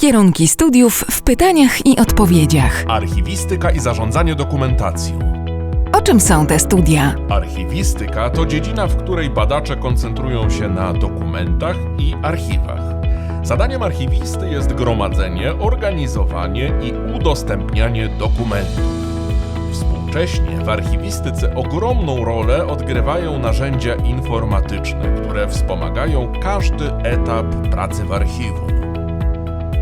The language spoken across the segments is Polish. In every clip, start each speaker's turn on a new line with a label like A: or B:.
A: Kierunki studiów w pytaniach i odpowiedziach.
B: Archiwistyka i zarządzanie dokumentacją.
A: O czym są te studia?
B: Archiwistyka to dziedzina, w której badacze koncentrują się na dokumentach i archiwach. Zadaniem archiwisty jest gromadzenie, organizowanie i udostępnianie dokumentów. Współcześnie w archiwistyce ogromną rolę odgrywają narzędzia informatyczne, które wspomagają każdy etap pracy w archiwum.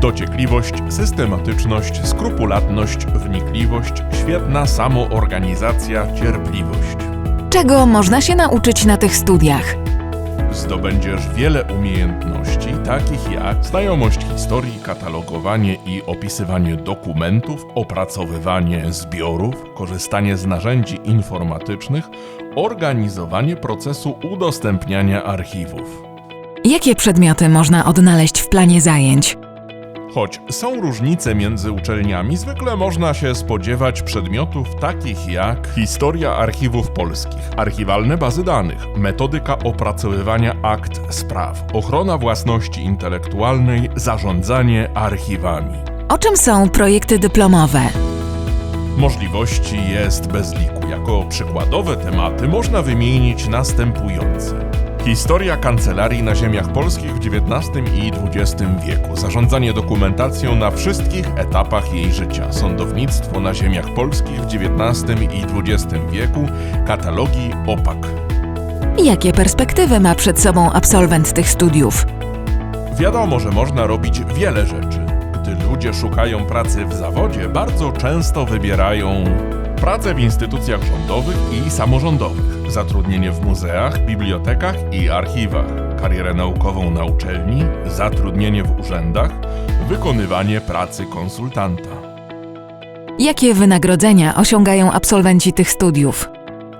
B: dociekliwość, systematyczność, skrupulatność, wnikliwość, świetna samoorganizacja, cierpliwość.
A: Czego można się nauczyć na tych studiach?
B: Zdobędziesz wiele umiejętności, takich jak znajomość historii, katalogowanie i opisywanie dokumentów, opracowywanie zbiorów, korzystanie z narzędzi informatycznych, organizowanie procesu udostępniania archiwów.
A: Jakie przedmioty można odnaleźć w planie zajęć?
B: Choć są różnice między uczelniami, zwykle można się spodziewać przedmiotów takich jak historia archiwów polskich, archiwalne bazy danych, metodyka opracowywania akt spraw, ochrona własności intelektualnej, zarządzanie archiwami.
A: O czym są projekty dyplomowe?
B: Możliwości jest bez liku. Jako przykładowe tematy można wymienić następujące. Historia kancelarii na ziemiach polskich w XIX i XX wieku. Zarządzanie dokumentacją na wszystkich etapach jej życia. Sądownictwo na ziemiach polskich w XIX i XX wieku. Katalogi OPAK.
A: Jakie perspektywy ma przed sobą absolwent tych studiów?
B: Wiadomo, że można robić wiele rzeczy. Gdy ludzie szukają pracy w zawodzie, bardzo często wybierają pracę w instytucjach rządowych i samorządowych, zatrudnienie w muzeach, bibliotekach i archiwach, karierę naukową na uczelni, zatrudnienie w urzędach, wykonywanie pracy konsultanta.
A: Jakie wynagrodzenia osiągają absolwenci tych studiów?